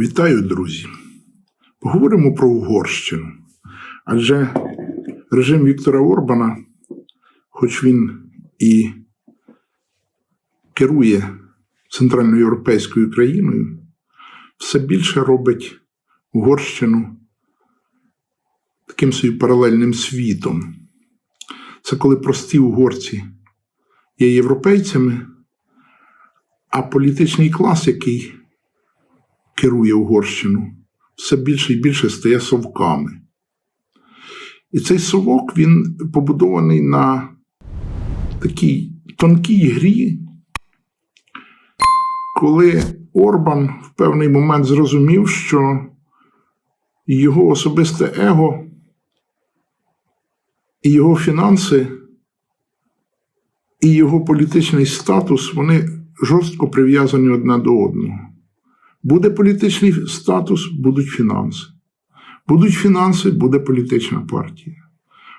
Вітаю, друзі! Поговоримо про Угорщину. Адже режим Віктора Орбана, хоч він і керує центральноєвропейською країною, все більше робить Угорщину таким собі паралельним світом. Це коли прості угорці є європейцями, а політичний клас, який керує Угорщину, все більше і більше стає совками. І цей совок він побудований на такій тонкій грі, коли Орбан в певний момент зрозумів, що його особисте его і його фінанси, і його політичний статус вони жорстко прив'язані одне до одного. Буде політичний статус, будуть фінанси. Будуть фінанси, буде політична партія.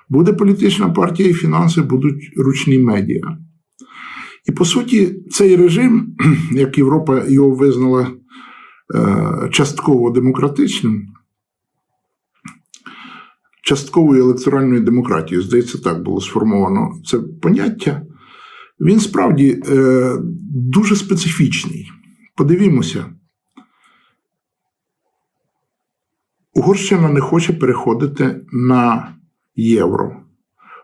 Буде політична партія і фінанси, будуть ручні медіа. І по суті, цей режим, як Європа його визнала е, частково демократичним, частковою електоральною демократією, здається, так було сформовано це поняття, він справді е, дуже специфічний. Подивімося. Угорщина не хоче переходити на євро.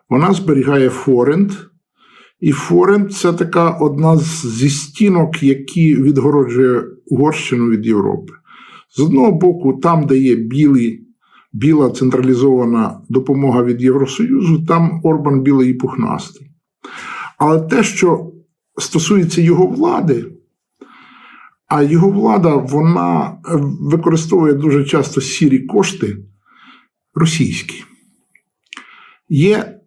Вона зберігає форент, і форент це така одна зі стінок, які відгороджує Угорщину від Європи. З одного боку, там, де є білий, біла централізована допомога від Євросоюзу, там Орбан білий і пухнастий. Але те, що стосується його влади, а його влада вона е, використовує дуже часто сірі кошти російські. Є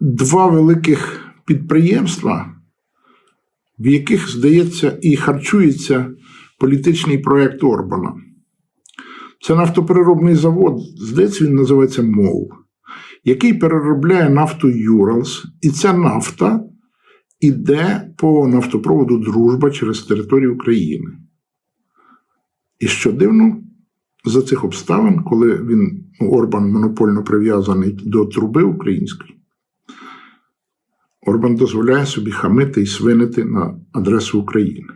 два великих підприємства, в яких, здається, і харчується політичний проєкт Орбана. Це нафтопереробний завод, здається, він називається МОЛ, який переробляє нафту Юралс, і ця нафта іде по нафтопроводу Дружба через територію України. І що дивно, за цих обставин, коли він ну, Орбан монопольно прив'язаний до труби української, Орбан дозволяє собі хамити і свинити на адресу України.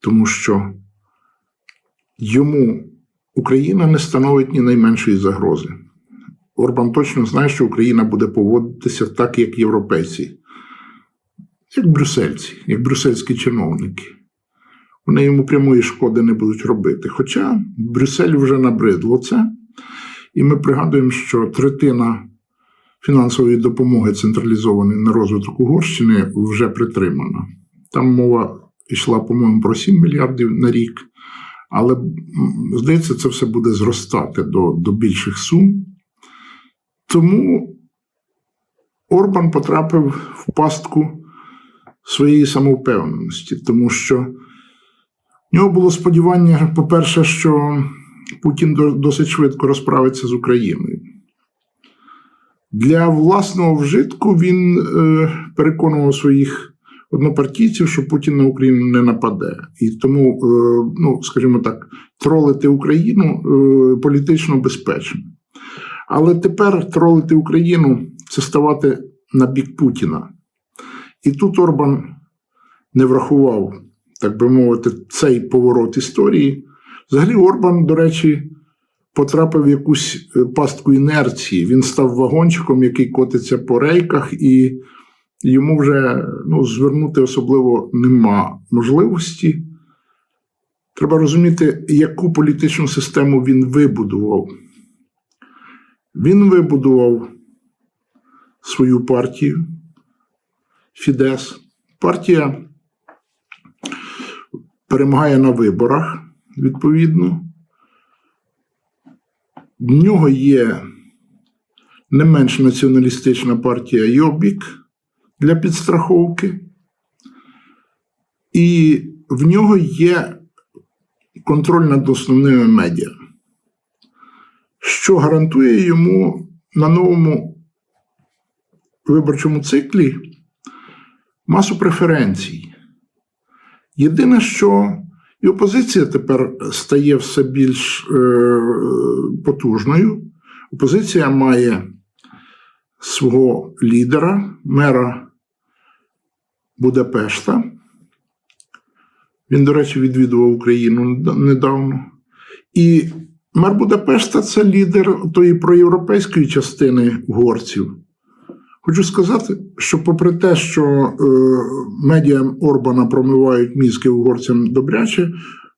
Тому що йому Україна не становить ні найменшої загрози. Орбан точно знає, що Україна буде поводитися так, як європейці, як брюссельці, як брюссельські чиновники. Вони йому прямої шкоди не будуть робити. Хоча Брюссель вже набридло це, і ми пригадуємо, що третина фінансової допомоги централізованої на розвиток Угорщини вже притримана. Там мова йшла, по-моєму, про 7 мільярдів на рік, але здається, це все буде зростати до, до більших сум. Тому Орбан потрапив в пастку своєї самовпевненості, тому що в нього було сподівання, по-перше, що Путін досить швидко розправиться з Україною. Для власного вжитку він е, переконував своїх однопартійців, що Путін на Україну не нападе. І тому, е, ну, скажімо так, тролити Україну е, політично безпечно. Але тепер тролити Україну це ставати на бік Путіна. І тут Орбан не врахував, так би мовити, цей поворот історії. Взагалі, Орбан, до речі, потрапив в якусь е, пастку інерції. Він став вагончиком, який котиться по рейках, і йому вже ну, звернути особливо нема можливості. Треба розуміти, яку політичну систему він вибудував. Він вибудував свою партію Фідес. Партія перемагає на виборах, відповідно. В нього є не менш націоналістична партія Йобік для підстраховки. І в нього є контроль над основними медіа, що гарантує йому на новому виборчому циклі масу преференцій. Єдине, що І опозиція тепер стає все більш е, потужною. Опозиція має свого лідера, мера Будапешта. Він, до речі, відвідував Україну недавно. І мер Будапешта це лідер тої проєвропейської частини угорців. Хочу сказати, що попри те, що е, медіа Орбана промивають мізки угорцям добряче,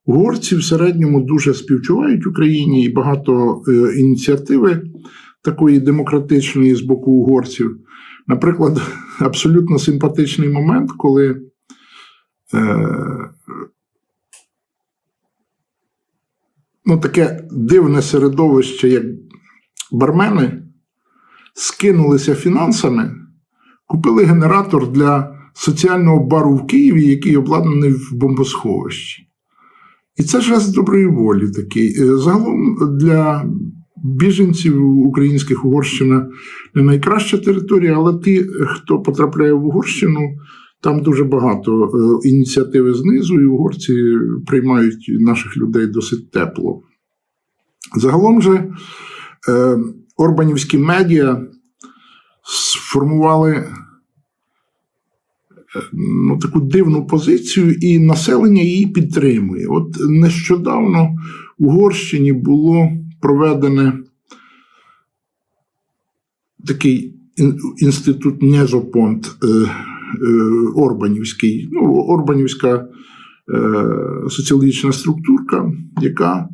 угорці в середньому дуже співчувають Україні і багато е, ініціативи такої демократичної з боку угорців. Наприклад, абсолютно симпатичний момент, коли е, ну, таке дивне середовище, як бармени, скинулися фінансами, купили генератор для соціального бару в Києві, який обладнаний в бомбосховищі. І це жест доброї волі такий. Е, Загалом для біженців українських Угорщина не найкраща територія, але ті, хто потрапляє в Угорщину, там дуже багато е, ініціативи знизу, і угорці приймають наших людей досить тепло. Загалом же е, Орбанівські медіа сформували е, ну, таку дивну позицію, і населення її підтримує. От нещодавно в Угорщині було проведене такий інститут Незопонт е, е, Орбанівський, ну, Орбанівська соціологічна структурка, яка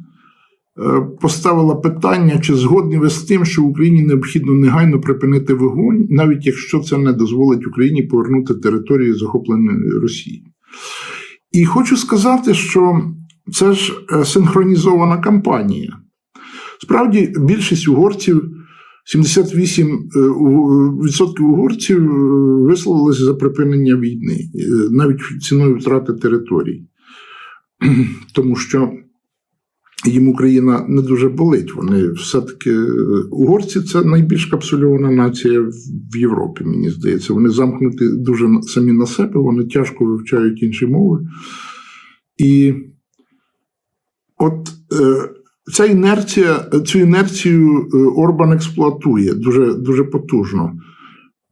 поставила питання, чи згодні ви з тим, що Україні необхідно негайно припинити вогонь, навіть якщо це не дозволить Україні повернути територію захопленої Росії. І хочу сказати, що це ж е, синхронізована кампанія. Справді, більшість угорців, 78% угорців е, висловилися за припинення війни, е, навіть ціною втрати територій. Тому що їм Україна не дуже болить. Вони все-таки е, угорці це найбільш капсульована нація в- Європі, мені здається. Вони замкнуті дуже самі на себе, вони тяжко вивчають інші мови. І от е, ця інерція, цю інерцію е, Орбан експлуатує дуже, дуже потужно.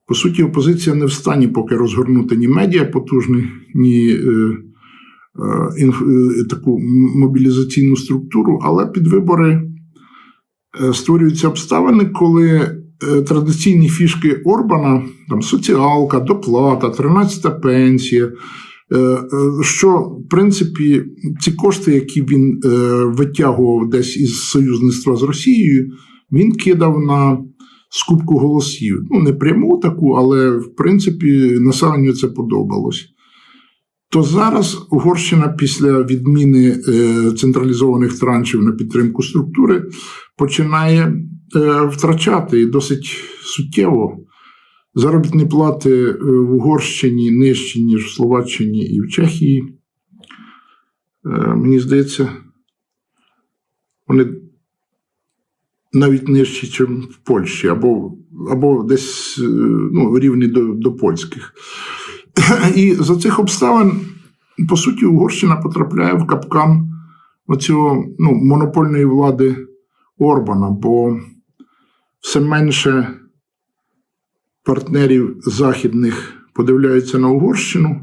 По суті, опозиція не в стані поки розгорнути ні медіа потужний, ні е, таку мобілізаційну структуру, але під вибори е, створюються обставини, коли е, традиційні фішки Орбана, там соціалка, доплата, 13-та пенсія. е, е, Що, в принципі, ці кошти, які він е, витягував десь із союзництва з Росією, він кидав на скупку голосів. Ну, не пряму таку, але в принципі населенню це подобалось. То зараз Угорщина після відміни е, централізованих траншів на підтримку структури починає е, втрачати досить суттєво. Заробітні плати е, в Угорщині нижчі, ніж в Словаччині і в Чехії. Мені здається, вони навіть нижчі, ніж в Польщі, або, або десь ну, рівні до, до польських. І за цих обставин, по суті, Угорщина потрапляє в капкан оцього ну, монопольної влади Орбана, бо все менше партнерів західних подивляються на Угорщину.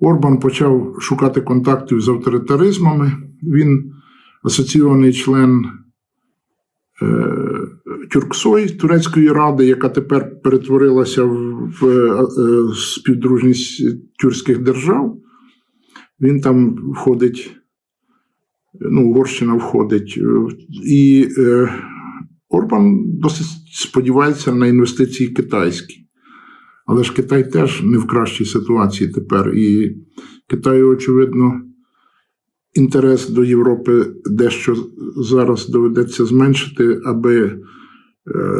Орбан почав шукати контактів з авторитаризмами. Він асоційований член е, Тюрксой Турецької ради, яка тепер перетворилася в, е, е, співдружність тюркських держав. Він там входить, ну, Угорщина входить. е, І е, Орбан досить сподівається на інвестиції китайські. Але ж Китай теж не в кращій ситуації тепер. І Китаю, очевидно, інтерес до Європи дещо зараз доведеться зменшити, аби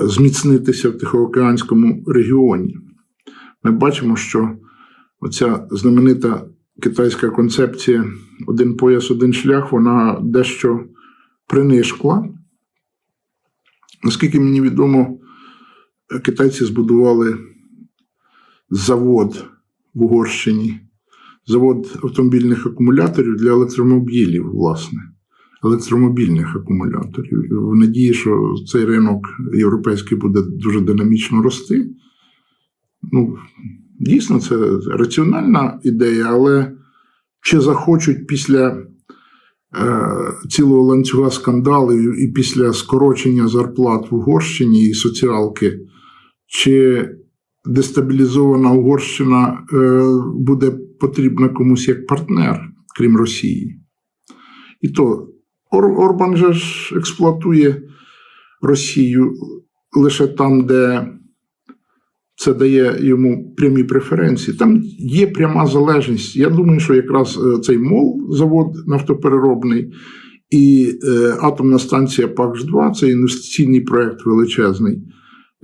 зміцнитися в Тихоокеанському регіоні. Ми бачимо, що оця знаменита китайська концепція один пояс, один шлях, вона дещо принишкла. Наскільки мені відомо, китайці збудували завод в Угорщині завод автомобільних акумуляторів для електромобілів, власне, електромобільних акумуляторів. В надії, що цей ринок європейський буде дуже динамічно рости. Ну, дійсно, це раціональна ідея, але чи захочуть після е, цілого ланцюга скандалів і після скорочення зарплат в Угорщині і соціалки, чи дестабілізована Угорщина е, буде потрібна комусь як партнер, крім Росії. І то Ор- Орбан же ж експлуатує Росію лише там, де це дає йому прямі преференції. Там є пряма залежність. Я думаю, що якраз е, цей мол, завод нафтопереробний, і е, атомна станція ПАКШ-2 це інвестиційний проект величезний,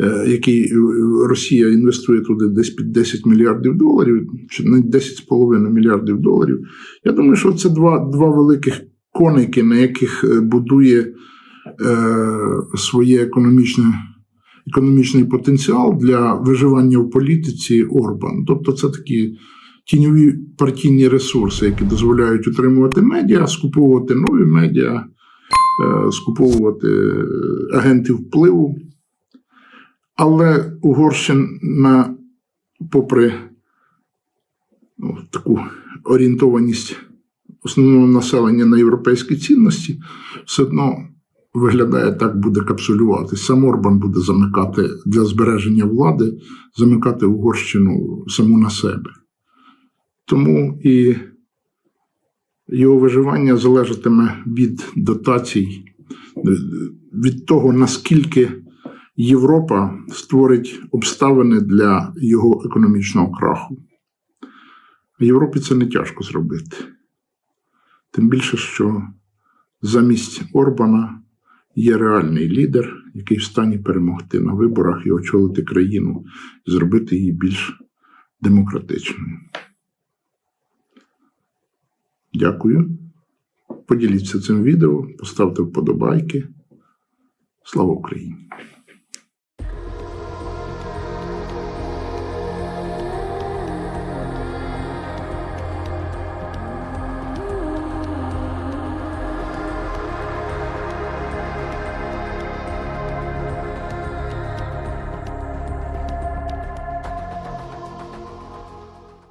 е, який е, Росія інвестує туди десь під 10 мільярдів доларів, чи не 10,5 мільярдів доларів. Я думаю, що це два, два великих коники, на яких е, будує е, своє економічне економічний потенціал для виживання в політиці Орбан. Тобто, це такі тіньові партійні ресурси, які дозволяють утримувати медіа, скуповувати нові медіа, е, скуповувати агентів впливу. Але Угорщина, попри ну, таку орієнтованість основного населення на європейські цінності, все одно виглядає так, буде капсулюватись. Сам Орбан буде замикати для збереження влади, замикати Угорщину саму на себе. Тому і його виживання залежатиме від дотацій, від того, наскільки Європа створить обставини для його економічного краху. Європі це не тяжко зробити. Тим більше, що замість Орбана є реальний лідер, який в стані перемогти на виборах і очолити країну, і зробити її більш демократичною. Дякую. Поділіться цим відео, поставте вподобайки. Слава Україні!